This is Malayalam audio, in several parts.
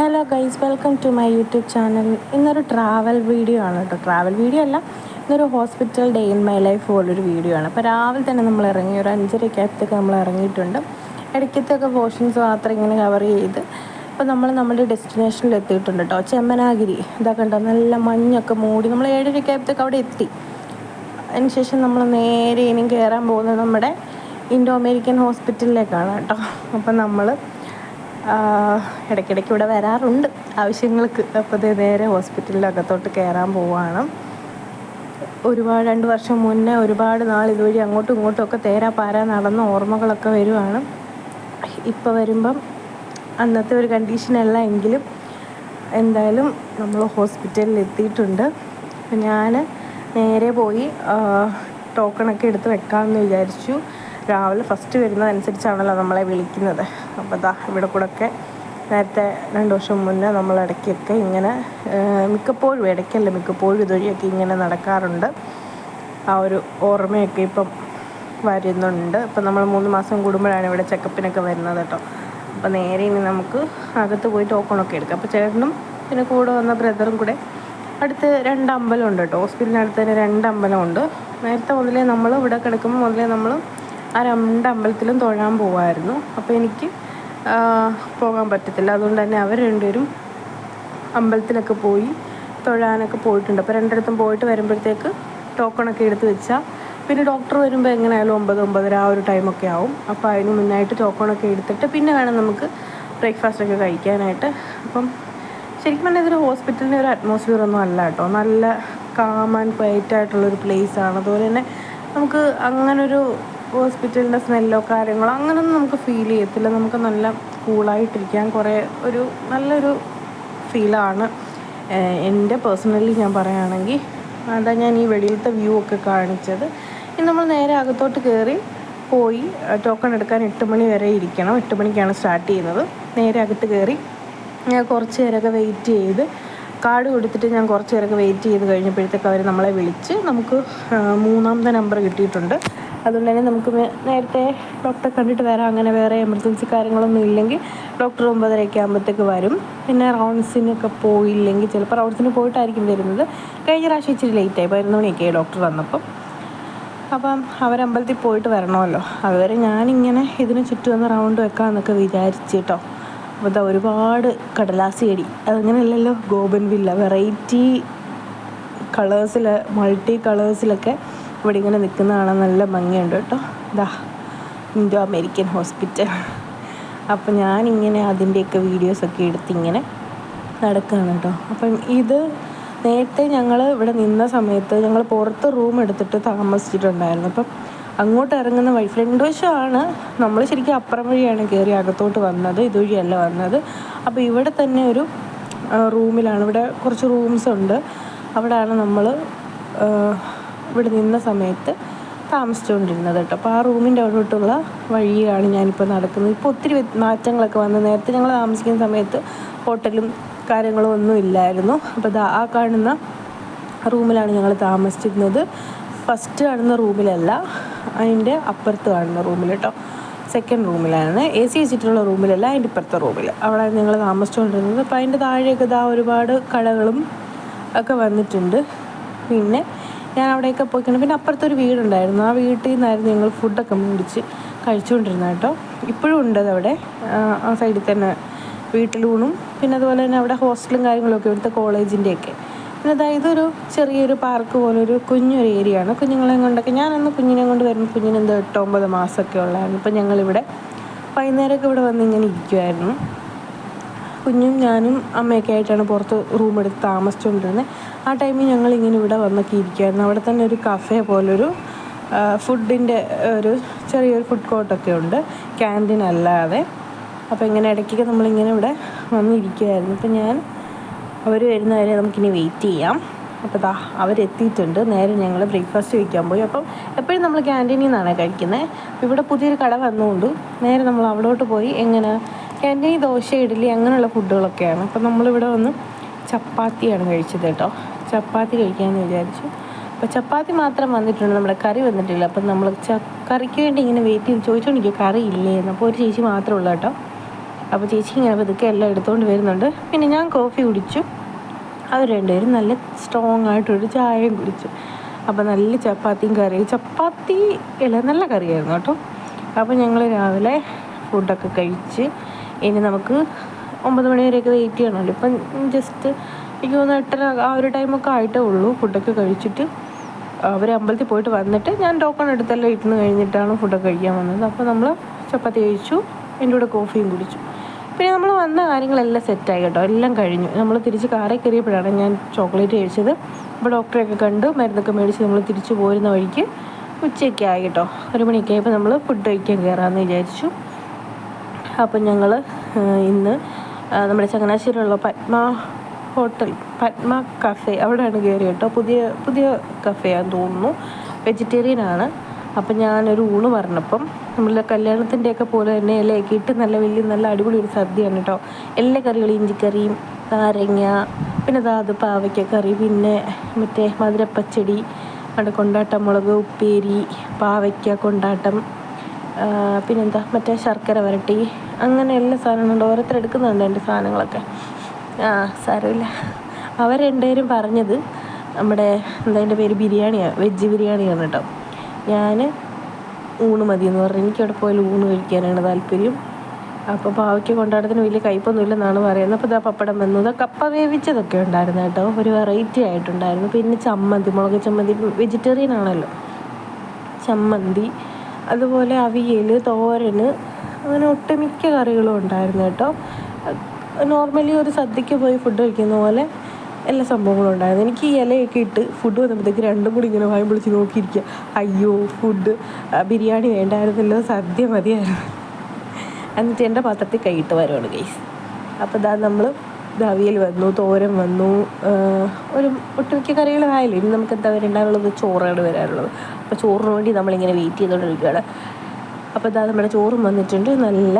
Hello guys welcome to my YouTube channel ഇന്നൊരു ട്രാവൽ വീഡിയോ ആണ് കേട്ടോ. ട്രാവൽ വീഡിയോ അല്ല ഇന്നൊരു hospital day in my life പോലൊരു വീഡിയോ ആണ്. അപ്പോൾ രാവിലെ തന്നെ നമ്മൾ ഇറങ്ങി ഒരു അഞ്ചരക്കകത്തൊക്കെ നമ്മൾ ഇറങ്ങിയിട്ടുണ്ട്. ഇടയ്ക്കത്തൊക്കെ പോർഷൻസ് മാത്രം ഇങ്ങനെ കവർ ചെയ്ത് അപ്പോൾ നമ്മൾ നമ്മുടെ ഡെസ്റ്റിനേഷനിൽ എത്തിയിട്ടുണ്ട് കേട്ടോ. ചെമ്മനാഗിരി ഇതൊക്കെ കണ്ടോ? നല്ല മഞ്ഞൊക്കെ മൂടി. നമ്മൾ ഏഴരക്കകത്തൊക്കെ അവിടെ എത്തി. അതിനുശേഷം നമ്മൾ നേരെ ഇനിയും കയറാൻ പോകുന്നത് നമ്മുടെ ഇൻഡോ അമേരിക്കൻ ഹോസ്പിറ്റലിലേക്കാണ് കേട്ടോ. അപ്പോൾ നമ്മൾ ഇടയ്ക്കിടയ്ക്ക് ഇവിടെ വരാറുണ്ട് ആവശ്യങ്ങൾക്ക്. അപ്പോൾ ഇത് നേരെ ഹോസ്പിറ്റലിന്റെ അകത്തോട്ട് കയറാൻ പോവുകയാണ് ഒരുപാട് രണ്ട് വർഷം മുന്നേ ഒരുപാട് നാൾ ഇതുവഴി അങ്ങോട്ടും ഇങ്ങോട്ടും ഒക്കെ തേരാ പാരാ നടന്ന ഓർമ്മകളൊക്കെ വരുവാണ്. ഇപ്പോൾ വരുമ്പം അന്നത്തെ ഒരു കണ്ടീഷനല്ല എങ്കിലും എന്തായാലും നമ്മൾ ഹോസ്പിറ്റലിൽ എത്തിയിട്ടുണ്ട്. ഞാൻ നേരെ പോയി ടോക്കണൊക്കെ എടുത്ത് വെക്കാമെന്ന് വിചാരിച്ചു. രാവിലെ ഫസ്റ്റ് വരുന്നതനുസരിച്ചാണല്ലോ നമ്മളെ വിളിക്കുന്നത്. അപ്പോൾ ദാ ഇവിടെ കൂടെ ഒക്കെ നേരത്തെ രണ്ട് വർഷം മുന്നേ നമ്മൾ ഇടയ്ക്കൊക്കെ ഇങ്ങനെ മിക്കപ്പോഴും ഇടയ്ക്കല്ല മിക്കപ്പോഴും ഇതുവഴിയൊക്കെ ഇങ്ങനെ നടക്കാറുണ്ട്. ആ ഒരു ഓർമ്മയൊക്കെ ഇപ്പം വരുന്നുണ്ട്. ഇപ്പം നമ്മൾ മൂന്ന് മാസം കൂടുമ്പോഴാണ് ഇവിടെ ചെക്കപ്പിനൊക്കെ വരുന്നത് കേട്ടോ. അപ്പോൾ നേരെ ഇനി നമുക്ക് അകത്ത് പോയി ടോക്കണൊക്കെ എടുക്കാം. അപ്പോൾ ചേട്ടനും പിന്നെ കൂടെ വന്ന ബ്രദറും കൂടെ അടുത്ത് രണ്ട് അമ്പലമുണ്ട് കേട്ടോ. ഹോസ്പിറ്റലിനടുത്ത് തന്നെ രണ്ട് അമ്പലമുണ്ട് നേരത്തെ മുതലേ നമ്മൾ ഇവിടെ കിടക്കുമ്പോൾ മുതലേ നമ്മൾ ആ രണ്ട് അമ്പലത്തിലും തൊഴാൻ പോവായിരുന്നു. അപ്പോൾ എനിക്ക് പോകാൻ പറ്റത്തില്ല. അതുകൊണ്ട് തന്നെ അവർ രണ്ടുപേരും അമ്പലത്തിലൊക്കെ പോയി തൊഴാനൊക്കെ പോയിട്ടുണ്ട്. അപ്പോൾ രണ്ടിടത്തും പോയിട്ട് വരുമ്പോഴത്തേക്ക് ടോക്കണൊക്കെ എടുത്ത് വെച്ചാൽ പിന്നെ ഡോക്ടർ വരുമ്പോൾ എങ്ങനെയായാലും ഒമ്പത് ഒമ്പതര ആ ഒരു ടൈമൊക്കെ ആവും. അപ്പോൾ അതിന് മുന്നായിട്ട് ടോക്കണൊക്കെ എടുത്തിട്ട് പിന്നെ വേണം നമുക്ക് ബ്രേക്ക്ഫാസ്റ്റൊക്കെ കഴിക്കാനായിട്ട്. അപ്പം ശരിക്കും പറഞ്ഞാൽ ഇതൊരു ഹോസ്പിറ്റലിന്റെ ഒരു അറ്റ്മോസ്ഫിയർ ഒന്നും അല്ല കേട്ടോ. നല്ല കാം ആൻഡ് ക്വയറ്റ് ആയിട്ടുള്ളൊരു പ്ലേസ് ആണ്. അതുപോലെ തന്നെ നമുക്ക് അങ്ങനൊരു ഹോസ്പിറ്റലിന്റെ സ്മെല്ലോ കാര്യങ്ങളോ അങ്ങനെയൊന്നും നമുക്ക് ഫീൽ ചെയ്യത്തില്ല. നമുക്ക് നല്ല കൂളായിട്ടിരിക്കാൻ കുറേ ഒരു നല്ലൊരു ഫീലാണ് എന്റെ പേഴ്സണലി ഞാൻ പറയുകയാണെങ്കിൽ അതാ ഞാൻ ഈ വെളിയിലത്തെ വ്യൂ ഒക്കെ കാണിച്ചത്. ഇനി നമ്മൾ നേരെ അകത്തോട്ട് കയറി പോയി ടോക്കൺ എടുക്കാൻ എട്ട് മണി വരെ ഇരിക്കണം. എട്ട് മണിക്കാണ് സ്റ്റാർട്ട് ചെയ്യുന്നത്. നേരെ അകത്ത് കയറി ഞാൻ കുറച്ച് നേരമൊക്കെ വെയിറ്റ് ചെയ്ത് കാർഡ് കൊടുത്തിട്ട് ഞാൻ കുറച്ച് നേരമൊക്കെ വെയിറ്റ് ചെയ്ത് കഴിഞ്ഞപ്പോഴത്തേക്ക് അവർ നമ്മളെ വിളിച്ച് നമുക്ക് മൂന്നാമത്തെ നമ്പർ കിട്ടിയിട്ടുണ്ട്. അതുകൊണ്ട് തന്നെ നമുക്ക് നേരത്തെ ഡോക്ടറെ കണ്ടിട്ട് വരാം. അങ്ങനെ വേറെ എമർജൻസി കാര്യങ്ങളൊന്നും ഇല്ലെങ്കിൽ ഡോക്ടർ ഒമ്പതരയൊക്കെ ആകുമ്പോഴത്തേക്ക് വരും. പിന്നെ റൗണ്ട്സിനൊക്കെ പോയില്ലെങ്കിൽ ചിലപ്പോൾ റൗണ്ട്സിന് പോയിട്ടായിരിക്കും വരുന്നത്. കഴിഞ്ഞ പ്രാവശ്യം ഇച്ചിരി ആയി. പതിനൊന്ന് മണിയൊക്കെ ഡോക്ടർ വന്നപ്പം. അപ്പം അവരമ്പലത്തിൽ പോയിട്ട് വരണമല്ലോ. അതുവരെ ഞാനിങ്ങനെ ഇതിന് ചുറ്റും ഒന്ന് റൗണ്ട് വെക്കാമെന്നൊക്കെ വിചാരിച്ചു കേട്ടോ അപ്പോൾ ഇതാ ഒരുപാട് കടലാസി അടി അതങ്ങനെയല്ലല്ലോ ഗോപൻ വില്ല. വെറൈറ്റി കളേഴ്സിൽ മൾട്ടി കളേഴ്സിലൊക്കെ ഇവിടെ ഇങ്ങനെ നിൽക്കുന്ന കാണാൻ നല്ല ഭംഗിയുണ്ട് കേട്ടോ. ഇതാ ഇൻഡോ അമേരിക്കൻ ഹോസ്പിറ്റൽ. അപ്പം ഞാനിങ്ങനെ അതിന്റെയൊക്കെ വീഡിയോസൊക്കെ എടുത്തിങ്ങനെ നടക്കുകയാണ് കേട്ടോ. അപ്പം ഇത് നേരത്തെ ഞങ്ങൾ ഇവിടെ നിന്ന സമയത്ത് ഞങ്ങൾ പുറത്ത് റൂം എടുത്തിട്ട് താമസിച്ചിട്ടുണ്ടായിരുന്നു. അപ്പം അങ്ങോട്ട് ഇറങ്ങുന്ന വഴി ഫ്രണ്ട് വശമാണ്. നമ്മൾ ശരിക്കും അപ്പുറം വഴിയാണ് കയറി അകത്തോട്ട് വന്നത് ഇതുവഴിയല്ല വന്നത്. അപ്പോൾ ഇവിടെ തന്നെ ഒരു റൂമിലാണ്. ഇവിടെ കുറച്ച് റൂംസ് ഉണ്ട് അവിടെയാണ് നമ്മൾ ഇവിടെ നിന്ന സമയത്ത് താമസിച്ചുകൊണ്ടിരുന്നത് കേട്ടോ. അപ്പോൾ ആ റൂമിന്റെ അവിടോട്ടുള്ള വഴിയാണ് ഞാനിപ്പോൾ നടക്കുന്നത്. ഇപ്പോൾ ഒത്തിരി മാറ്റങ്ങളൊക്കെ വന്നു. നേരത്തെ ഞങ്ങൾ താമസിക്കുന്ന സമയത്ത് ഹോട്ടലും കാര്യങ്ങളും ഒന്നും ഇല്ലായിരുന്നു. അപ്പോൾ ആ കാണുന്ന റൂമിലാണ് ഞങ്ങൾ താമസിച്ചിരുന്നത്. ഫസ്റ്റ് കാണുന്ന റൂമിലല്ല അതിന്റെ അപ്പുറത്ത് കാണുന്ന റൂമിൽ കേട്ടോ. സെക്കൻഡ് റൂമിലാണ്. എ സി വെച്ചിട്ടുള്ള റൂമിലല്ല അതിന്റെ ഇപ്പുറത്തെ റൂമിൽ അവിടെ ഞങ്ങൾ താമസിച്ചുകൊണ്ടിരുന്നത്. അപ്പോൾ അതിന്റെ താഴെയൊക്കെ ഇതാ ഒരുപാട് കടകളും ഒക്കെ വന്നിട്ടുണ്ട്. പിന്നെ ഞാൻ അവിടെയൊക്കെ പോയിക്കണം. പിന്നെ അപ്പുറത്തൊരു വീടുണ്ടായിരുന്നു. ആ വീട്ടിൽ നിന്നായിരുന്നു ഞങ്ങൾ ഫുഡൊക്കെ മേടിച്ച് കഴിച്ചുകൊണ്ടിരുന്നത് കേട്ടോ. ഇപ്പോഴും ഉണ്ട് അവിടെ ആ സൈഡിൽ തന്നെ വീട്ടിലൂണും പിന്നെ അതുപോലെ തന്നെ അവിടെ ഹോസ്റ്റലും കാര്യങ്ങളൊക്കെ ഇവിടുത്തെ കോളേജിന്റെയൊക്കെ. പിന്നെ അതായത് ഒരു ചെറിയൊരു പാർക്ക് പോലെ ഒരു കുഞ്ഞൊരു ഏരിയ ആണ് കുഞ്ഞുങ്ങളെ കൊണ്ടൊക്കെ ഞാനന്ന് കുഞ്ഞിനെ കൊണ്ട് വരുമ്പോൾ കുഞ്ഞിന് എട്ടൊമ്പത് മാസമൊക്കെ ഉള്ളതായിരുന്നു. ഇപ്പം ഞങ്ങളിവിടെ വൈകുന്നേരമൊക്കെ ഇവിടെ വന്ന് ഇങ്ങനെ ഇരിക്കുമായിരുന്നു കുഞ്ഞും ഞാനും അമ്മയൊക്കെ ആയിട്ടാണ് പുറത്ത് റൂം എടുത്ത് താമസിച്ചുകൊണ്ടിരുന്നത് ആ ടൈമിൽ ഞങ്ങൾ ഇങ്ങനെ ഇവിടെ വന്നൊക്കെ ഇരിക്കുമായിരുന്നു അവിടെ തന്നെ ഒരു കഫേ പോലൊരു ഫുഡിന്റെ ഒരു ചെറിയൊരു ഫുഡ് കോർട്ടൊക്കെ ഉണ്ട്. ക്യാന്റീൻ അല്ലാതെ. അപ്പോൾ ഇങ്ങനെ ഇടയ്ക്കൊക്കെ നമ്മളിങ്ങനെ ഇവിടെ വന്നിരിക്കുമായിരുന്നു അപ്പം ഞാൻ അവർ വരുന്നവരെ നമുക്കിനി വെയിറ്റ് ചെയ്യാം. അപ്പോൾ ദാ അവരെത്തിയിട്ടുണ്ട്. നേരെ ഞങ്ങൾ ബ്രേക്ക്ഫാസ്റ്റ് കഴിക്കാൻ പോയി. അപ്പം എപ്പോഴും നമ്മൾ ക്യാന്റീനിൽ നിന്നാണ് കഴിക്കുന്നത് ഇവിടെ പുതിയൊരു കട വന്നുകൊണ്ട് നേരെ നമ്മൾ അവിടോട്ട് പോയി എങ്ങനെ ക്യാന്റീൻ ദോശ ഇഡ്ഡലി അങ്ങനെയുള്ള ഫുഡുകളൊക്കെയാണ്. അപ്പം നമ്മളിവിടെ വന്ന് ചപ്പാത്തിയാണ് കഴിച്ചത് കേട്ടോ. ചപ്പാത്തി കഴിക്കാമെന്ന് വിചാരിച്ചു. അപ്പോൾ ചപ്പാത്തി മാത്രം വന്നിട്ടുണ്ട്. നമ്മുടെ കറി വന്നിട്ടില്ല. അപ്പം നമ്മൾ ച കറിക്ക് വേണ്ടി ഇങ്ങനെ വെയിറ്റ് ചെയ്ത് ചോദിച്ചുകൊണ്ടിരിക്കും കറി ഇല്ലേ എന്ന്. അപ്പോൾ ഒരു ചേച്ചി മാത്രമേ ഉള്ളൂ കേട്ടോ. അപ്പോൾ ചേച്ചി ഇങ്ങനെ പതുക്കെ എല്ലാം എടുത്തുകൊണ്ട് വരുന്നുണ്ട്. പിന്നെ ഞാൻ കോഫി കുടിച്ചു. അവർ രണ്ടുപേരും നല്ല സ്ട്രോങ് ആയിട്ടൊരു ചായയും കുടിച്ചു. അപ്പോൾ നല്ല ചപ്പാത്തിയും കറിയും. ചപ്പാത്തി എല്ലാം നല്ല കറിയായിരുന്നു കേട്ടോ. അപ്പോൾ ഞങ്ങൾ രാവിലെ ഫുഡൊക്കെ കഴിച്ച് ഇനി നമുക്ക് ഒമ്പത് മണി വരെയൊക്കെ വെയിറ്റ് ചെയ്യണമല്ലോ. ഇപ്പം ജസ്റ്റ് എനിക്ക് തോന്നുന്നു എട്ടര ആ ഒരു ടൈമൊക്കെ ആയിട്ടേ ഉള്ളൂ. ഫുഡൊക്കെ കഴിച്ചിട്ട് അവർ അമ്പലത്തിൽ പോയിട്ട് വന്നിട്ട് ഞാൻ ടോക്കൺ എടുത്തെല്ലാം ഇരുന്ന് കഴിഞ്ഞിട്ടാണ് ഫുഡൊക്കെ കഴിക്കാൻ വന്നത്. അപ്പോൾ നമ്മൾ ചപ്പാത്തി കഴിച്ചു എന്റെ കൂടെ കോഫിയും കുടിച്ചു. പിന്നെ നമ്മൾ വന്ന കാര്യങ്ങളെല്ലാം സെറ്റായി കേട്ടോ. എല്ലാം കഴിഞ്ഞു. നമ്മൾ തിരിച്ച് കാറിൽ കയറിയപ്പോഴാണ് ഞാൻ ചോക്ലേറ്റ് കഴിച്ചത്. അപ്പോൾ ഡോക്ടറെയൊക്കെ കണ്ട്. മരുന്നൊക്കെ മേടിച്ച് നമ്മൾ തിരിച്ച് പോരുന്ന വഴിക്ക് ഉച്ചയൊക്കെ ആയി കേട്ടോ. ഒരു മണിയൊക്കെ ആയപ്പോൾ നമ്മൾ ഫുഡ് കഴിക്കാൻ കയറാമെന്ന് വിചാരിച്ചു. അപ്പം ഞങ്ങൾ ഇന്ന് നമ്മുടെ ചങ്ങനാശ്ശേരിയിലുള്ള പത്മ ഹോട്ടൽ പത്മ കഫേ അവിടെയാണ് കയറി കേട്ടോ. പുതിയ പുതിയ കഫേയാന്ന് തോന്നുന്നു. വെജിറ്റേറിയൻ ആണ്. അപ്പം ഞാനൊരു ഊണ് പറഞ്ഞപ്പം നമ്മളെ കല്യാണത്തിന്റെയൊക്കെ പോലെ തന്നെ ഇലയൊക്കെ ഇട്ട് നല്ല വലിയ നല്ല അടിപൊളി ഒരു സദ്യയാണ് കേട്ടോ. എല്ലാ കറികളും ഇഞ്ചിക്കറിയും നാരങ്ങ പിന്നെ ദാത് പാവയ്ക്ക കറി പിന്നെ മറ്റേ മധുരപ്പച്ചടി അവിടെ കൊണ്ടാട്ടം മുളക് ഉപ്പേരി പാവയ്ക്ക കൊണ്ടാട്ടം പിന്നെന്താ? മറ്റേ ശർക്കര വരട്ടി. അങ്ങനെ എല്ലാ സാധനങ്ങളുണ്ട്. ഓരോരുത്തർ എടുക്കുന്നുണ്ട് എന്റെ സാധനങ്ങളൊക്കെ. ആ സാരമില്ല. അവർ രണ്ടുപേരും പറഞ്ഞത് നമ്മുടെ എന്താ എന്റെ പേര്? ബിരിയാണിയാണ് വെജ് ബിരിയാണിയാണ് കേട്ടോ. ഞാൻ ഊണ് മതി എന്ന് പറഞ്ഞു. എനിക്ക് അവിടെ പോയാലും ഊണ് കഴിക്കാനാണ് താല്പര്യം. അപ്പോൾ പാവയ്ക്ക് കൊണ്ടാടത്തിന് വലിയ കയ്പൊന്നുമില്ലെന്നാണ് പറയുന്നത്. അപ്പോൾ ഇതാ പപ്പടം വന്നു. ഇതാ കപ്പ വേവിച്ചതൊക്കെ ഉണ്ടായിരുന്നു കേട്ടോ. ഒരു വെറൈറ്റി ആയിട്ടുണ്ടായിരുന്നു. പിന്നെ ചമ്മന്തി മുളക് ചമ്മന്തി. വെജിറ്റേറിയൻ ആണല്ലോ. ചമ്മന്തി അതുപോലെ അവിയൽ തോരൻ അങ്ങനെ ഒട്ടുമിക്ക കറികളും ഉണ്ടായിരുന്നു കേട്ടോ. നോർമലി ഒരു സദ്യക്ക് പോയി ഫുഡ് കഴിക്കുന്ന പോലെ എല്ലാ സംഭവങ്ങളും ഉണ്ടായിരുന്നു. എനിക്ക് ഈ ഇലയൊക്കെ ഇട്ട് ഫുഡ് വന്നപ്പോഴത്തേക്ക് രണ്ടും കൂടി ഇങ്ങനെ വായും പിടിച്ച് നോക്കിയിരിക്കുക. അയ്യോ ഫുഡ് ബിരിയാണി വേണ്ടായിരുന്നല്ലോ സദ്യ മതിയായിരുന്നു. എന്നിട്ട് എന്റെ പാത്രത്തിൽ കൈയിട്ട് വരുവാണ് ഗൈസ് അപ്പോൾ ഇതാ നമ്മൾ അവിയൽ വന്നു തോരൻ വന്നു. ഒരു ഒട്ടുമിക്ക കറികളായാലും ഇനി നമുക്ക് എന്താ വരേണ്ടാനുള്ളത് ചോറാണ് വരാനുള്ളത്. അപ്പോൾ ചോറിന് വേണ്ടി നമ്മളിങ്ങനെ വെയിറ്റ് ചെയ്തുകൊണ്ടിരിക്കുകയാണ് അപ്പോൾ ഇതാ നമ്മുടെ ചോറും വന്നിട്ടുണ്ട്. നല്ല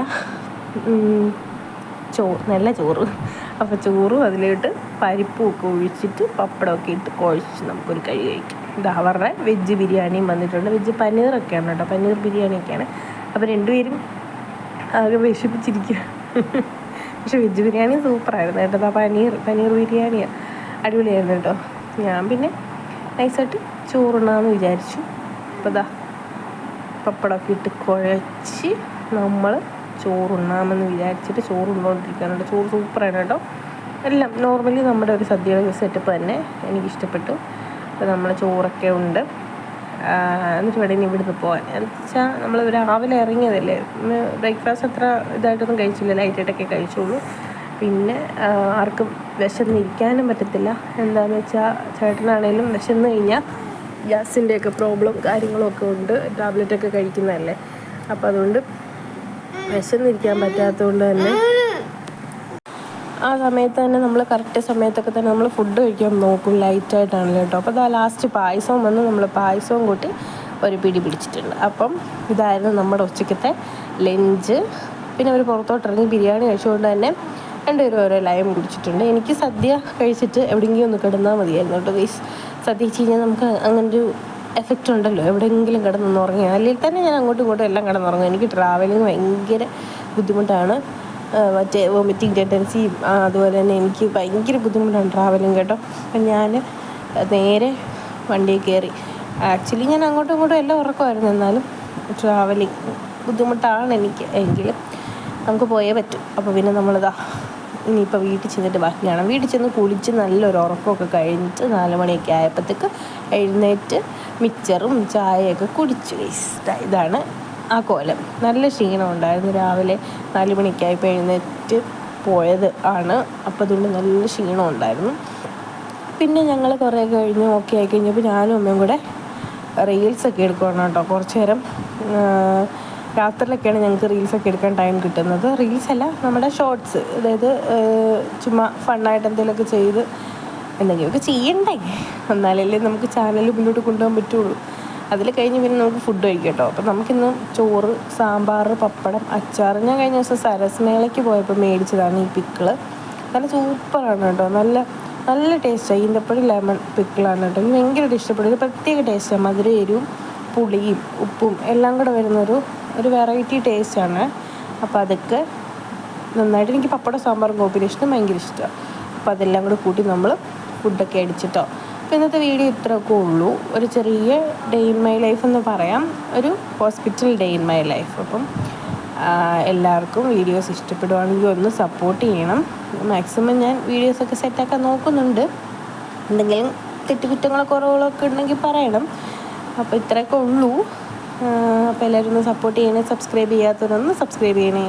ചോ നല്ല ചോറ്. അപ്പോൾ ചോറും അതിലോട്ട് പരിപ്പും ഒക്കെ ഒഴിച്ചിട്ട് പപ്പടമൊക്കെ ഇട്ട് കുഴച്ച് നമുക്കൊരു കഴി കഴിക്കാം. ഇത് അവരുടെ വെജ് ബിരിയാണിയും വന്നിട്ടുണ്ട്. വെജ് പനീറൊക്കെയാണ് കേട്ടോ. പനീർ ബിരിയാണിയൊക്കെയാണ്. അപ്പോൾ രണ്ടുപേരും ആകെ വിശപ്പിച്ചിരിക്കുക പക്ഷെ വെജ് ബിരിയാണി സൂപ്പറായിരുന്നു കേട്ടോ. പനീർ പനീർ ബിരിയാണിയാണ് അടിപൊളിയായിരുന്നു കേട്ടോ. ഞാൻ പിന്നെ നൈസായിട്ട് ചോറുണ്ണാമെന്ന് വിചാരിച്ചു. അപ്പോൾ ഇതാ പപ്പടമൊക്കെ ഇട്ട് കുഴച്ച് നമ്മൾ ചോറുണ്ണാമെന്ന് വിചാരിച്ചിട്ട് ചോറ് ഉണ്ടോണ്ടിരിക്കാനുണ്ട് ചോറ് സൂപ്പറാണ് കേട്ടോ. എല്ലാം നോർമലി നമ്മുടെ ഒരു സദ്യയുടെ സെറ്റപ്പ് തന്നെ എനിക്കിഷ്ടപ്പെട്ടു. അപ്പോൾ നമ്മൾ ചോറൊക്കെ ഉണ്ട്. എന്നിട്ട് വേണമെങ്കിൽ ഇവിടുന്ന് പോകാൻ എന്ന് വെച്ചാൽ നമ്മൾ രാവിലെ ഇറങ്ങിയതല്ലേ? ബ്രേക്ക്ഫാസ്റ്റ് അത്ര ഇതായിട്ടൊന്നും കഴിച്ചില്ല. ലൈറ്റായിട്ടൊക്കെ കഴിച്ചോളൂ. പിന്നെ ആർക്കും വിശന്നിരിക്കാനും പറ്റത്തില്ല. എന്താണെന്ന് വെച്ചാൽ ചേട്ടനാണേലും വിശന്ന് കഴിഞ്ഞാൽ ഗ്യാസിന്റെയൊക്കെ പ്രോബ്ലം കാര്യങ്ങളൊക്കെ ഉണ്ട്. ടാബ്ലറ്റൊക്കെ കഴിക്കുന്നതല്ലേ? അപ്പോൾ അതുകൊണ്ട് വിശന്നിരിക്കാൻ പറ്റാത്തതുകൊണ്ട് തന്നെ ആ സമയത്ത് തന്നെ നമ്മൾ കറക്റ്റ് സമയത്തൊക്കെ തന്നെ നമ്മൾ ഫുഡ് കഴിക്കാൻ നോക്കും ലൈറ്റായിട്ടാണല്ലോ കേട്ടോ അപ്പോൾ അതാ ലാസ്റ്റ് പായസവും വന്ന് നമ്മൾ പായസവും കൂട്ടി ഒരു പിടി പിടിച്ചിട്ടുണ്ട്. അപ്പം ഇതായിരുന്നു നമ്മുടെ ഉച്ചക്കത്തെ ലഞ്ച് പിന്നെ അവർ പുറത്തോട്ടിറങ്ങി ബിരിയാണി കഴിച്ചുകൊണ്ട് തന്നെ രണ്ടുപേരും ഓരോ ലൈം കുടിച്ചിട്ടുണ്ട്. എനിക്ക് സദ്യ കഴിച്ചിട്ട് എവിടെയെങ്കിലും ഒന്ന് കിടന്നാൽ മതിയായിരുന്നു കേട്ടോ ഗൈസ് സദ്യ വെച്ച് കഴിഞ്ഞാൽ നമുക്ക് അങ്ങനൊരു എഫക്റ്റ് ഉണ്ടല്ലോ. എവിടെയെങ്കിലും കിടന്നുറങ്ങി അല്ലെങ്കിൽ തന്നെ ഞാൻ അങ്ങോട്ടും ഇങ്ങോട്ടും എല്ലാം കിടന്നുറങ്ങും. എനിക്ക് ട്രാവലിങ് ഭയങ്കര ബുദ്ധിമുട്ടാണ്. മറ്റേ വോമിറ്റിംഗ് ടെൻഡൻസിയും അതുപോലെ തന്നെ എനിക്ക് ഭയങ്കര ബുദ്ധിമുട്ടാണ് ട്രാവലിങ് കേട്ടോ. അപ്പം ഞാൻ നേരെ വണ്ടിയിൽ കയറി. ആക്ച്വലി ഞാൻ അങ്ങോട്ടും ഇങ്ങോട്ടും എല്ലാം ഉറക്കമായിരുന്നു. എന്നാലും ട്രാവലിങ് ബുദ്ധിമുട്ടാണ് എനിക്ക്. എങ്കിലും നമുക്ക് പോയേ പറ്റും. അപ്പോൾ പിന്നെ നമ്മളിതാ ഇനിയിപ്പോൾ വീട്ടിൽ ചെന്നിട്ട് ബാക്കിയാണ് വീട്ടിൽ ചെന്ന് കുളിച്ച് നല്ലൊരു ഉറക്കമൊക്കെ കഴിഞ്ഞിട്ട് നാല് മണിയൊക്കെ ആയപ്പോഴത്തേക്ക് എഴുന്നേറ്റ് മിക്സറും ചായയൊക്കെ കുടിച്ചു ഇതാണ് ആ കോലം. നല്ല ക്ഷീണം ഉണ്ടായിരുന്നു രാവിലെ നാല് മണിക്കായി എഴുന്നേറ്റ് പോയത് ആണ്. അപ്പോൾ അതുകൊണ്ട് നല്ല ക്ഷീണം ഉണ്ടായിരുന്നു. പിന്നെ ഞങ്ങൾ കുറേ കഴിഞ്ഞ് ഓക്കെ ആയി കഴിഞ്ഞപ്പോൾ ഞാനും അമ്മയും കൂടെ റീൽസൊക്കെ എടുക്കുവാണ് കേട്ടോ. കുറച്ച് നേരം രാത്രിയിലൊക്കെയാണ് ഞങ്ങൾക്ക് റീൽസൊക്കെ എടുക്കാൻ ടൈം കിട്ടുന്നത്. റീൽസ് അല്ല നമ്മുടെ ഷോർട്സ് അതായത് ചുമ്മാ ഫണ്ണായിട്ട് എന്തെങ്കിലുമൊക്കെ ചെയ്ത് എന്തെങ്കിലുമൊക്കെ ചെയ്യണ്ടേ? എന്നാലല്ലേ നമുക്ക് ചാനൽ മുന്നോട്ട് കൊണ്ടുപോകാൻ പറ്റുള്ളൂ. അതിൽ കഴിഞ്ഞ് പിന്നെ നമുക്ക് ഫുഡ് കഴിക്കാം കേട്ടോ അപ്പം നമുക്കിന്ന് ചോറ് സാമ്പാർ പപ്പടം അച്ചാർ ഞാൻ കഴിഞ്ഞ ദിവസം സരസ് മേളയ്ക്ക് പോയപ്പോൾ മേടിച്ചതാണ് ഈ പിക്കിൾ നല്ല സൂപ്പറാണ് കേട്ടോ. നല്ല നല്ല ടേസ്റ്റാണ് ഈന്തപ്പഴം ലെമൺ പിക്കിളാണ് കേട്ടോ. എനിക്ക് ഭയങ്കരമായിട്ട് ഇഷ്ടപ്പെടും ഒരു പ്രത്യേക ടേസ്റ്റാണ് മധുര എരിവും പുളിയും ഉപ്പും എല്ലാം കൂടെ വരുന്നൊരു ഒരു വെറൈറ്റി ടേസ്റ്റാണ് അപ്പോൾ അതൊക്കെ നന്നായിട്ട് എനിക്ക് പപ്പടം സാമ്പാറും കോമ്പിനേഷനും ഭയങ്കര ഇഷ്ടമാണ്. അപ്പോൾ അതെല്ലാം കൂടെ കൂട്ടി നമ്മൾ ഫുഡൊക്കെ അടിച്ചിട്ടോ. അപ്പോൾ ഇന്നത്തെ വീഡിയോ ഇത്രയൊക്കെ ഉള്ളൂ. ഒരു ചെറിയ ഡേ ഇൻ മൈ ലൈഫ് എന്ന് പറയാം. ഒരു hospital day in my life അപ്പം എല്ലാവർക്കും വീഡിയോസ് ഇഷ്ടപ്പെടുവാണെങ്കിൽ ഒന്ന് സപ്പോർട്ട് ചെയ്യണം. മാക്സിമം ഞാൻ വീഡിയോസൊക്കെ സെറ്റാക്കാൻ നോക്കുന്നുണ്ട്. എന്തെങ്കിലും തെറ്റുകുറ്റങ്ങളോ കുറവുകളൊക്കെ ഉണ്ടെങ്കിൽ പറയണം. അപ്പോൾ ഇത്രയൊക്കെ ഉള്ളൂ. അപ്പോൾ എല്ലാവരും ഒന്ന് സപ്പോർട്ട് ചെയ്യണേ സബ്സ്ക്രൈബ് ചെയ്യാത്തവരൊന്ന് സബ്സ്ക്രൈബ് ചെയ്യണേ.